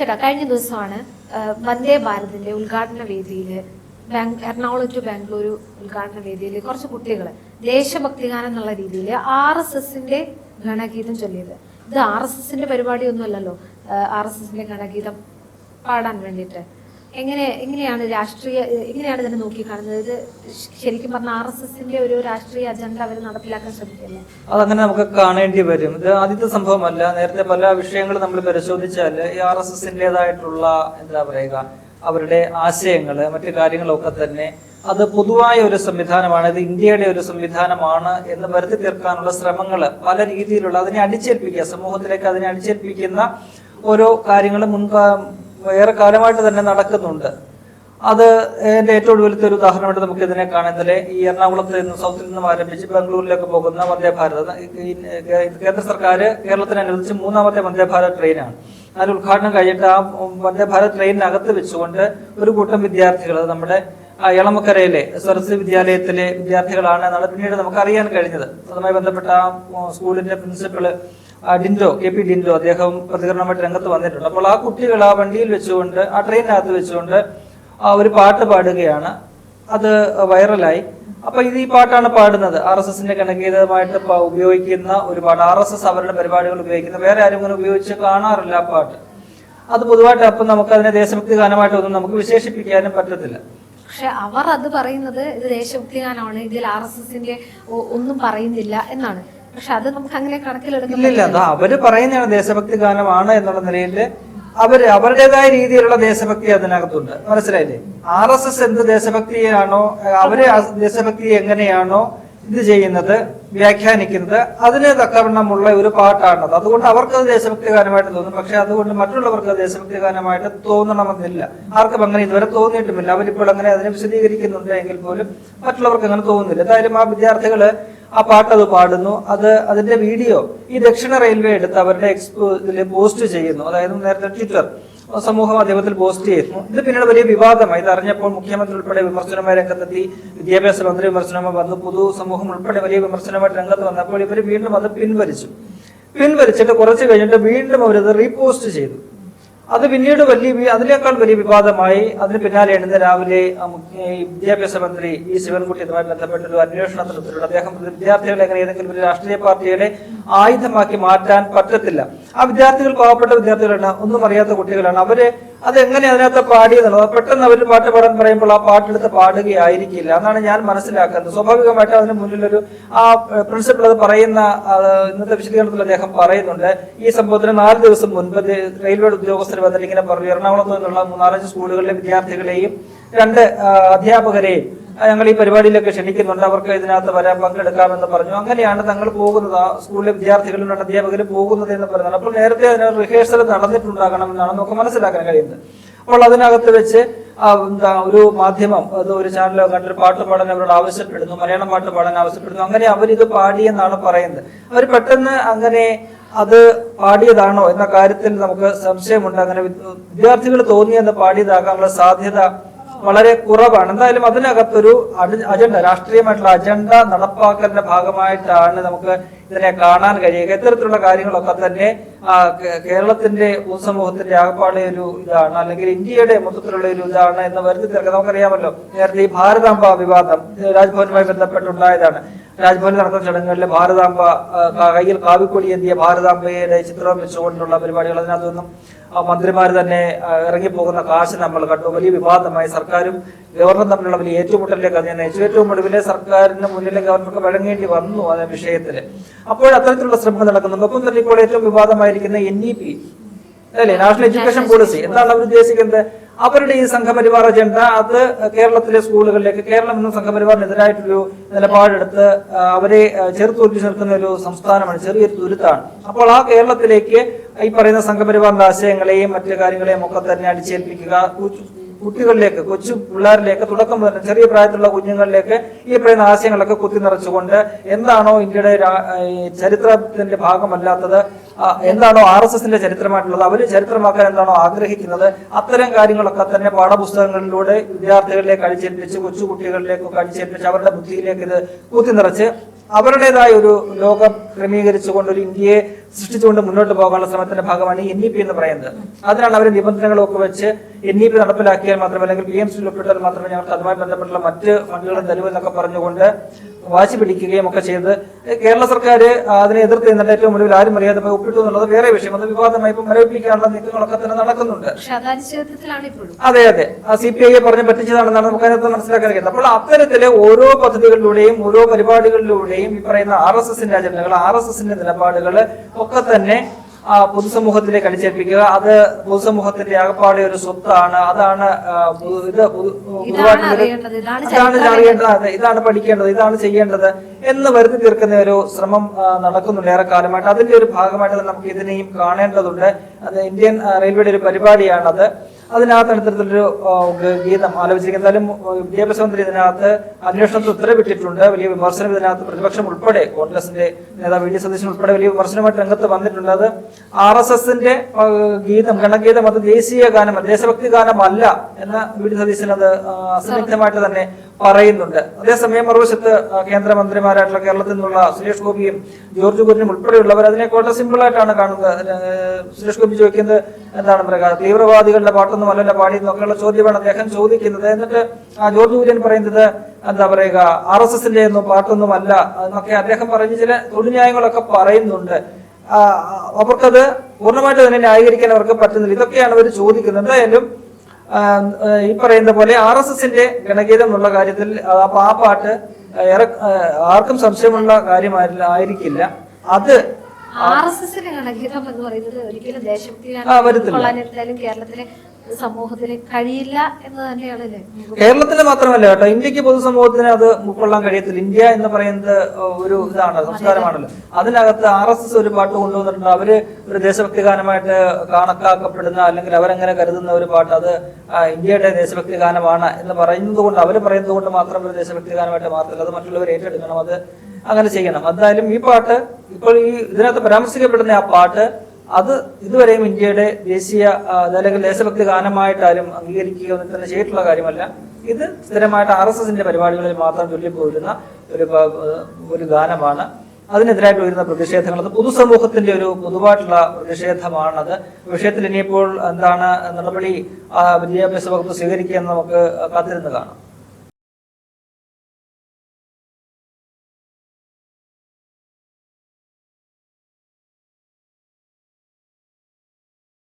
ചേട്ടാ കഴിഞ്ഞ ദിവസമാണ് വന്ദേ ഭാരതിന്റെ ഉദ്ഘാടന വേദിയിൽ എറണാകുളം ടു ബാംഗ്ലൂരു ഉദ്ഘാടന വേദിയിൽ കുറച്ച് കുട്ടികൾ ദേശഭക്തിഗാനം എന്നുള്ള രീതിയിൽ ആർ എസ് എസിന്റെ ഗണഗീതം ചൊല്ലിയത്. ഇത് ആർ എസ് എസിന്റെ പരിപാടിയൊന്നുമല്ലല്ലോ ആർ എസ് എസിന്റെ ഗണഗീതം പാടാൻ വേണ്ടിയിട്ട്. എങ്ങനെ എങ്ങനെയാണ് രാഷ്ട്രീയ എങ്ങനെയാണ് ഇതിനെ നോക്കിക്കാണുന്നത്? ഇത് ശരിക്കും പറഞ്ഞ ആർ എസ് എസിന്റെ ഒരു രാഷ്ട്രീയ അജണ്ട അവർ നടപ്പിലാക്കാൻ ശ്രമിക്കുന്നത് അതങ്ങനെ നമുക്ക് കാണേണ്ടി വരും. ഇത് ആദ്യത്തെ സംഭവമല്ല. നേരത്തെ പല വിഷയങ്ങൾ നമ്മൾ പരിശോധിച്ചാൽ ഈ ആർ എസ് എസിന്റെതായിട്ടുള്ള എന്താ പറയുക അവരുടെ ആശയങ്ങൾ മറ്റു കാര്യങ്ങളൊക്കെ തന്നെ അത് പൊതുവായ ഒരു സംവിധാനമാണ് ഇത് ഇന്ത്യയുടെ ഒരു സംവിധാനമാണ് എന്ന് വരുത്തി തീർക്കാനുള്ള ശ്രമങ്ങൾ പല രീതിയിലുള്ള അതിനെ അടിച്ചേൽപ്പിക്കുക സമൂഹത്തിലേക്ക് അതിനെ അടിച്ചേൽപ്പിക്കുന്ന ഓരോ കാര്യങ്ങളും മുൻകാ ഏറെ കാലമായിട്ട് തന്നെ നടക്കുന്നുണ്ട്. അത് എന്റെ ഏറ്റവും ഒടുവിലത്തെ ഒരു ഉദാഹരണമായിട്ട് നമുക്ക് ഇതിനെ കാണുന്നത് ഈ എറണാകുളത്ത് നിന്ന് സൗത്തിൽ നിന്നും ആരംഭിച്ച് ബാംഗ്ലൂരിലേക്ക് പോകുന്ന വന്ദേഭാരത് കേന്ദ്ര സർക്കാർ കേരളത്തിന് അനുവദിച്ച് മൂന്നാമത്തെ വന്ദേഭാരത് ട്രെയിനാണ്. അതിൽ ഉദ്ഘാടനം കഴിഞ്ഞിട്ട് ആ വന്ദേഭാരത് ട്രെയിനിനകത്ത് വെച്ചുകൊണ്ട് ഒരു കൂട്ടം വിദ്യാർത്ഥികൾ നമ്മുടെ എളമക്കരയിലെ സരസ്വതി വിദ്യാലയത്തിലെ വിദ്യാർത്ഥികളാണ് എന്നാണ് പിന്നീട് നമുക്ക് അറിയാൻ കഴിഞ്ഞത്. അതുമായി ബന്ധപ്പെട്ട ആ സ്കൂളിന്റെ principal Dindo K P Dindo അദ്ദേഹം പ്രതികരണമായിട്ട് രംഗത്ത് വന്നിട്ടുണ്ട്. അപ്പോൾ ആ കുട്ടികൾ ആ വണ്ടിയിൽ വെച്ചുകൊണ്ട് ആ ട്രെയിനിനകത്ത് വെച്ചുകൊണ്ട് ആ ഒരു പാട്ട് പാടുകയാണ്. അത് വൈറലായി. അപ്പൊ ഇത് ഈ പാട്ടാണ് പാടുന്നത്. ആർ എസ് എസിന്റെ കണക്കീതമായിട്ട് ഉപയോഗിക്കുന്ന ഒരു പാട്ട് ആർ എസ് എസ് അവരുടെ പരിപാടികൾ ഉപയോഗിക്കുന്ന വേറെ ആരും ഇങ്ങനെ ഉപയോഗിച്ച് കാണാറില്ല ആ പാട്ട്. അത് പൊതുവായിട്ട് അപ്പം നമുക്ക് അതിനെ ദേശഭക്തി ഗാനമായിട്ടൊന്നും നമുക്ക് വിശേഷിപ്പിക്കാനും പറ്റത്തില്ല. പക്ഷെ അവർ അത് പറയുന്നത് ഇത് ദേശഭക്തി ഗാനമാണ് ഇതിൽ ആർ എസ് എസിന്റെ ഒന്നും പറയുന്നില്ല എന്നാണ്. പക്ഷെ അത് നമുക്ക് അങ്ങനെ കണക്കിലെടുക്കില്ല അത് അവർ പറയുന്നതാണ് ദേശഭക്തി ഗാനമാണ് എന്നുള്ള നിലയിൽ അവർ അവരുടേതായ രീതിയിലുള്ള ദേശഭക്തി അതിനകത്തുണ്ട്. മനസ്സിലായില്ലേ? ആർ എസ് എസ് എന്ത് ദേശഭക്തിയാണോ അവർ ദേശഭക്തി എങ്ങനെയാണോ ഇത് ചെയ്യുന്നത് വ്യാഖ്യാനിക്കുന്നത് അതിന് തക്കവണ്ണമുള്ള ഒരു പാട്ടാണത്. അതുകൊണ്ട് അവർക്ക് അത് ദേശഭക്തി ഗാനമായിട്ട് തോന്നും. പക്ഷെ അതുകൊണ്ട് മറ്റുള്ളവർക്ക് അത് ദേശഭക്തി ഗാനമായിട്ട് തോന്നണമെന്നില്ല. ആർക്കും അങ്ങനെ ഇതുവരെ തോന്നിയിട്ടുമില്ല. അവരിപ്പോൾ അങ്ങനെ അതിനെ വിശദീകരിക്കുന്നുണ്ട് എങ്കിൽ പോലും മറ്റുള്ളവർക്ക് അങ്ങനെ തോന്നുന്നില്ല. എന്തായാലും ആ വിദ്യാർത്ഥികൾ ആ പാട്ട് അത് പാടുന്നു. അത് അതിന്റെ വീഡിയോ ഈ ദക്ഷിണ റെയിൽവേ എടുത്ത് അവരുടെ എക്സ്പോ ഇതിൽ പോസ്റ്റ് ചെയ്യുന്നു. അതായത് നേരത്തെ ട്വിറ്റർ. സമൂഹ മാധ്യമത്തിൽ പോസ്റ്റ് ചെയ്യുന്നു ഇത് പിന്നീട് വലിയ വിവാദമായി. ഇത് അറിഞ്ഞപ്പോൾ മുഖ്യമന്ത്രി ഉൾപ്പെടെ വിമർശനമായി രംഗത്തെത്തി. വിദ്യാഭ്യാസ മന്ത്രി വിമർശനമായി വന്നു. പൊതു സമൂഹം ഉൾപ്പെടെ വലിയ വിമർശനമായിട്ട് രംഗത്ത് വന്നപ്പോൾ ഇവർ വീണ്ടും അത് പിൻവലിച്ചു. പിൻവലിച്ചിട്ട് കുറച്ച് കഴിഞ്ഞിട്ട് വീണ്ടും അവരത് റീപോസ്റ്റ് ചെയ്തു. അത് പിന്നീട് വലിയ അതിനേക്കാൾ വലിയ വിവാദമായി അതിന് പിന്നാലെ എഴുന്ന രാവിലെ വിദ്യാഭ്യാസ മന്ത്രി ഈ ശിവൻകുട്ടി ഇതുമായി ബന്ധപ്പെട്ട ഒരു അന്വേഷണത്തിലുള്ള അദ്ദേഹം വിദ്യാർത്ഥികളെ എങ്ങനെ ഏതെങ്കിലും ഒരു രാഷ്ട്രീയ പാർട്ടിയുടെ ആയുധമാക്കി മാറ്റാൻ പറ്റത്തില്ല. ആ വിദ്യാർത്ഥികൾ പാവപ്പെട്ട വിദ്യാർത്ഥികളാണ് ഒന്നും അറിയാത്ത കുട്ടികളാണ്. അവർ അത് എങ്ങനെ അതിനകത്ത് പാടിയെന്നുള്ളത്? പെട്ടെന്ന് അവർ പാട്ട് പാടാൻ പറയുമ്പോൾ ആ പാട്ടെടുത്ത് പാടുകയായിരിക്കില്ല. എന്നാണ് ഞാൻ മനസ്സിലാക്കുന്നത്. സ്വാഭാവികമായിട്ട് അതിന് മുന്നിലൊരു ആ പ്രിൻസിപ്പൾ അത് പറയുന്ന ഇന്നത്തെ വിശദീകരണത്തിൽ അദ്ദേഹം പറയുന്നുണ്ട് ഈ സംഭവത്തിന് നാല് ദിവസം മുൻപ് റെയിൽവേ ഉദ്യോഗസ്ഥർ വന്നിട്ട് ഇങ്ങനെ പറഞ്ഞു എറണാകുളത്ത് നിന്നുള്ള മൂന്നാലഞ്ച് സ്കൂളുകളിലെ വിദ്യാർത്ഥികളെയും രണ്ട് അധ്യാപകരെയും ഞങ്ങൾ ഈ പരിപാടിയിലൊക്കെ ക്ഷണിക്കുന്നുണ്ട്. അവർക്ക് ഇതിനകത്ത് വരാൻ പങ്കെടുക്കാമെന്ന് പറഞ്ഞു. അങ്ങനെയാണ് തങ്ങൾ പോകുന്നത്. ആ സ്കൂളിലെ വിദ്യാർത്ഥികളും അധ്യാപകരും പോകുന്നത് എന്ന് പറയുന്നത്. അപ്പോൾ നേരത്തെ അതിന് റിഹേഴ്സൽ നടന്നിട്ടുണ്ടാകണം എന്നാണ് നമുക്ക് മനസ്സിലാക്കാൻ കഴിയുന്നത്. അപ്പോൾ അതിനകത്ത് വെച്ച് എന്താ ഒരു മാധ്യമം അത് ഒരു ചാനലോ കണ്ടൊരു പാട്ട് പാടാൻ അവരോട് ആവശ്യപ്പെടുന്നു. മലയാളം പാട്ട് പാടാൻ ആവശ്യപ്പെടുന്നു. അങ്ങനെ അവരിത് പാടിയെന്നാണ് പറയുന്നത്. അവർ പെട്ടെന്ന് അങ്ങനെ അത് പാടിയതാണോ എന്ന കാര്യത്തിൽ നമുക്ക് സംശയമുണ്ട്. അങ്ങനെ വിദ്യ- വിദ്യാർത്ഥികൾ തോന്നിയെന്ന് പാടിയതാകാനുള്ള സാധ്യത വളരെ കുറവാണ്. എന്തായാലും അതിനകത്തൊരു അജണ്ട രാഷ്ട്രീയമായിട്ടുള്ള അജണ്ട നടപ്പാക്കലിന്റെ ഭാഗമായിട്ടാണ് നമുക്ക് ഇതിനെ കാണാൻ കഴിയുക. ഇത്തരത്തിലുള്ള കാര്യങ്ങളൊക്കെ തന്നെ കേരളത്തിന്റെ പൊതുസമൂഹത്തിന്റെ ആകപ്പാടെ ഒരു ഇതാണ്. അല്ലെങ്കിൽ ഇന്ത്യയുടെ മൊത്തത്തിലുള്ള ഒരു ഇതാണ് എന്ന് വരുത്തി തീർക്കുക നമുക്കറിയാമല്ലോ. നേരത്തെ ഈ ഭാരതാംബ വിവാദം രാജ്ഭവനുമായി ബന്ധപ്പെട്ടുണ്ടായതാണ്. രാജ്ഭവനിൽ നടക്കുന്ന ചടങ്ങുകളിൽ ഭാരതാംബ കയ്യിൽ കാവിക്കൊടി എന്തിയ ഭാരതാംബയുടെ ചിത്രം വെച്ചുകൊണ്ടുള്ള പരിപാടികൾ അതിനകത്തൊന്നും മന്ത്രിമാർ തന്നെ ഇറങ്ങിപ്പോകുന്ന കാശ് നമ്മൾ കണ്ടു. വലിയ വിവാദമായി സർക്കാരും ഗവർണറും തമ്മിലുള്ള വലിയ ഏറ്റുമുട്ടലിലേക്ക് അതിനെ നയിച്ചു. ഏറ്റവും ഒടുവിലെ സർക്കാരിന് മുന്നിലെ ഗവർണർക്ക് വഴങ്ങേണ്ടി വന്നു ആ വിഷയത്തിൽ. അപ്പോൾ അത്തരത്തിലുള്ള ശ്രമങ്ങൾ നടക്കുന്നുണ്ട്. ഒപ്പം തന്നെ ഇപ്പോൾ ഏറ്റവും വിവാദമായിരിക്കുന്ന എൻ ഇ പി അല്ലെ? നാഷണൽ എഡ്യൂക്കേഷൻ പോളിസി എന്താണ് അവർ ഉദ്ദേശിക്കുന്നത് അവരുടെ ഈ സംഘപരിവാർ അജണ്ട അത് കേരളത്തിലെ സ്കൂളുകളിലേക്ക് കേരളം എന്ന സംഘപരിവാറിനെതിരായിട്ടൊരു നിലപാടെടുത്ത് അവരെ ചെറുത്തുരുത്തി നിൽക്കുന്ന ഒരു സംസ്ഥാനമാണ് ചെറിയൊരു തുരുത്താണ് അപ്പോൾ ആ കേരളത്തിലേക്ക് ഈ പറയുന്ന സംഘപരിവാറിന്റെ ആശയങ്ങളെയും മറ്റു കാര്യങ്ങളെയും ഒക്കെ തന്നെ അടിച്ചേൽപ്പിക്കുക കുട്ടികളിലേക്ക് കൊച്ചു പിള്ളേരിലേക്ക് തുടക്കം മുതൽ ചെറിയ പ്രായത്തിലുള്ള കുഞ്ഞുങ്ങളിലേക്ക് ഈ പറയുന്ന ആശയങ്ങളൊക്കെ കുത്തി നിറച്ചുകൊണ്ട് എന്താണോ ഇന്ത്യയുടെ ചരിത്രത്തിന്റെ ഭാഗമല്ലാത്തത് എന്താണോ ആർ എസ് എസിന്റെ ചരിത്രമായിട്ടുള്ളത് അവർ ചരിത്രമാക്കാൻ എന്താണോ ആഗ്രഹിക്കുന്നത് അത്തരം കാര്യങ്ങളൊക്കെ തന്നെ പാഠപുസ്തകങ്ങളിലൂടെ വിദ്യാർത്ഥികളിലേക്ക് അടിച്ചേൽപ്പിച്ച് കൊച്ചു കുട്ടികളിലേക്കൊക്കെ അടിച്ചേൽപ്പിച്ച് അവരുടെ ബുദ്ധിയിലേക്ക് ഇത് കുത്തി നിറച്ച് അവരുടേതായ ഒരു ലോകം ക്രമീകരിച്ചുകൊണ്ട് ഒരു ഇന്ത്യയെ സൃഷ്ടിച്ചുകൊണ്ട് മുന്നോട്ട് പോകാനുള്ള ശ്രമത്തിന്റെ ഭാഗമാണ് എൻ ഇ പി എന്ന് പറയുന്നത്. അതിനാണ് അവർ നിബന്ധനകളൊക്കെ വെച്ച് എൻ ഇ പി നടപ്പിലാക്കിയാൽ മാത്രമേ അല്ലെങ്കിൽ പി എം സി ഉൾപ്പെട്ടാൽ മാത്രമേ ഞങ്ങൾക്ക് അതുമായി ബന്ധപ്പെട്ടുള്ള മറ്റ് ഫണ്ടുകളും തരുമെന്നൊക്കെ പറഞ്ഞുകൊണ്ട് വാശി പിടിക്കുകയും ഒക്കെ ചെയ്ത്. കേരള സർക്കാർ അതിനെ എതിർത്ത് നിന്നിട്ട് ഏറ്റവും ഒടുവിൽ ആരും അറിയാതെ പോയി ഒപ്പിട്ടു എന്നുള്ളത് വേറെ വിഷയം. അത് വിവാദമായി ഇപ്പം മരവിപ്പിക്കാനുള്ള നീക്കങ്ങളൊക്കെ തന്നെ നടക്കുന്നുണ്ട്. അത് അതെ അതെ. ആ സി പി ഐയെ പറഞ്ഞ് പറ്റിച്ചതാണെന്നാണ് നമുക്ക് അതിനകത്ത് മനസ്സിലാക്കാൻ കഴിയുന്നത്. അപ്പോൾ അത്തരത്തിലെ ഓരോ പദ്ധതികളിലൂടെയും ഓരോ പരിപാടികളിലൂടെയും ഈ പറയുന്ന ആർ എസ് എസിന്റെ അജണ്ടകൾ ആർ എസ് എസിന്റെ നിലപാടുകൾ ഒക്കെ തന്നെ ആ, പൊതുസമൂഹത്തിലേക്ക് അടിച്ചേൽപ്പിക്കുക അത് പൊതുസമൂഹത്തിന്റെ ആകപ്പാടെ ഒരു സ്വത്താണ്. അതാണ് ഇത് പൊതു- അറിയേണ്ടത്, ഇതാണ് അറിയേണ്ടത്. ഇതാണ് പഠിക്കേണ്ടത്. ഇതാണ് ചെയ്യേണ്ടത് എന്ന് വരുത്തി തീർക്കുന്ന ഒരു ശ്രമം നടക്കുന്നുണ്ട് ഏറെ കാലമായിട്ട് അതിന്റെ ഒരു ഭാഗമായിട്ട് നമുക്ക് ഇതിനെയും കാണേണ്ടതുണ്ട്. അത് ഇന്ത്യൻ റെയിൽവേയുടെ ഒരു പരിപാടിയാണത്. അതിനകത്ത് ഇത്തരത്തിലൊരു ഗീതം ആലോചിച്ചിരിക്കുന്നത്. എന്തായാലും വിദ്യാഭ്യാസ മന്ത്രി ഇതിനകത്ത് അന്വേഷണത്തിൽ ഉത്തരവിട്ടിട്ടുണ്ട്. വലിയ വിമർശനം ഇതിനകത്ത് പ്രതിപക്ഷം ഉൾപ്പെടെ കോൺഗ്രസിന്റെ നേതാവ് വി. ഡി. സതീശൻ ഉൾപ്പെടെ വലിയ വിമർശനമായിട്ട് രംഗത്ത് വന്നിട്ടുണ്ട്. അത് ആർ എസ് എസിന്റെ ഗീതം ഗണഗീതം അത് ദേശീയ ഗാനം ദേശഭക്തി ഗാനമല്ല എന്ന വി. ഡി. സതീശൻ അത് അസന്നിഗ്ധമായിട്ട് തന്നെ പറയുന്നുണ്ട്. അതേസമയം മറുവശത്ത് കേന്ദ്രമന്ത്രിമാരായിട്ടുള്ള കേരളത്തിൽ നിന്നുള്ള സുരേഷ് ഗോപിയും ജോർജ് കുര്യനും ഉൾപ്പെടെയുള്ളവർ അതിനെ വളരെ സിമ്പിൾ ആയിട്ടാണ് കാണുന്നത്. സുരേഷ് ഗോപി ചോദിക്കുന്നത് എന്താണ് പറയുക തീവ്രവാദികളുടെ പാട്ടൊന്നും അല്ലല്ല പാടി എന്നൊക്കെയുള്ള ചോദ്യമാണ് അദ്ദേഹം ചോദിക്കുന്നത്. എന്നിട്ട് ജോർജ് കുര്യൻ പറയുന്നത് എന്താ പറയുക? ആർ എസ് എസിന്റെ ഒന്നും പാട്ടൊന്നും അല്ല എന്നൊക്കെ അദ്ദേഹം പറഞ്ഞ് ചില തൊഴിൽന്യായങ്ങളൊക്കെ പറയുന്നുണ്ട്. അവർക്കത് പൂർണമായിട്ട് തന്നെ ന്യായീകരിക്കാൻ അവർക്ക് പറ്റുന്നില്ല. ഇതൊക്കെയാണ് അവർ ചോദിക്കുന്നത്. എന്തായാലും ഈ പറയുന്ന പോലെ ആർ എസ് എസിന്റെ ഗണഗീതം എന്നുള്ള കാര്യത്തിൽ അപ്പൊ ആ പാട്ട് ഏറെ ആർക്കും സംശയമുള്ള കാര്യമായില്ല ആയിരിക്കില്ല. അത് ആർ എസ് എസിന്റെ ഗണഗീതം എന്ന് പറയുന്നത് ഒരിക്കലും ദേശഭക്തി കേരളത്തിലെ സമൂഹത്തിന് കഴിയില്ല എന്ന് തന്നെയാണല്ലേ കേരളത്തിൽ മാത്രമല്ല കേട്ടോ ഇന്ത്യയ്ക്ക് പൊതുസമൂഹത്തിന് അത് ഉൾക്കൊള്ളാൻ കഴിയത്തില്ല. ഇന്ത്യ എന്ന് പറയുന്നത് ഒരു ഇതാണ് സംസ്കാരമാണല്ലോ. അതിനകത്ത് ആർ എസ് എസ് ഒരു പാട്ട് കൊണ്ടുവന്നിട്ടുണ്ട്. അവർ ഒരു ദേശഭക്തി ഗാനമായിട്ട് കണക്കാക്കപ്പെടുന്ന അല്ലെങ്കിൽ അവരങ്ങനെ കരുതുന്ന ഒരു പാട്ട് അത് ഇന്ത്യയുടെ ദേശഭക്തി ഗാനമാണ് എന്ന് പറയുന്നത് കൊണ്ട് അവർ പറയുന്നത് കൊണ്ട് മാത്രം ഒരു ദേശഭക്തി ഗാനമായിട്ട് മാറത്തില്ല. അത് മറ്റുള്ളവർ ഏറ്റെടുക്കണം. അത് അങ്ങനെ ചെയ്യണം. എന്തായാലും ഈ പാട്ട് ഇപ്പോൾ ഈ ഇതിനകത്ത് പരാമർശിക്കപ്പെടുന്ന ആ പാട്ട് അത് ഇതുവരെയും ഇന്ത്യയുടെ ദേശീയ അല്ലെങ്കിൽ ദേശഭക്തി ഗാനമായിട്ട് ആരും അംഗീകരിക്കുക ഒന്നും തന്നെ ചെയ്തിട്ടുള്ള കാര്യമല്ല. ഇത് സ്ഥിരമായിട്ട് ആർ എസ് എസിന്റെ പരിപാടികളിൽ മാത്രം ചൊല്ലിപ്പോരുന്ന ഒരു ഒരു ഗാനമാണ്. അതിനെതിരായിട്ട് വരുന്ന പ്രതിഷേധങ്ങൾ അത് പൊതുസമൂഹത്തിന്റെ ഒരു പൊതുവായിട്ടുള്ള പ്രതിഷേധമാണത്. വിഷയത്തിൽ ഇനിയിപ്പോൾ എന്താണ് നടപടി വിദ്യാഭ്യാസ വകുപ്പ് സ്വീകരിക്കുക നമുക്ക് കാത്തിരുന്ന് കാണാം.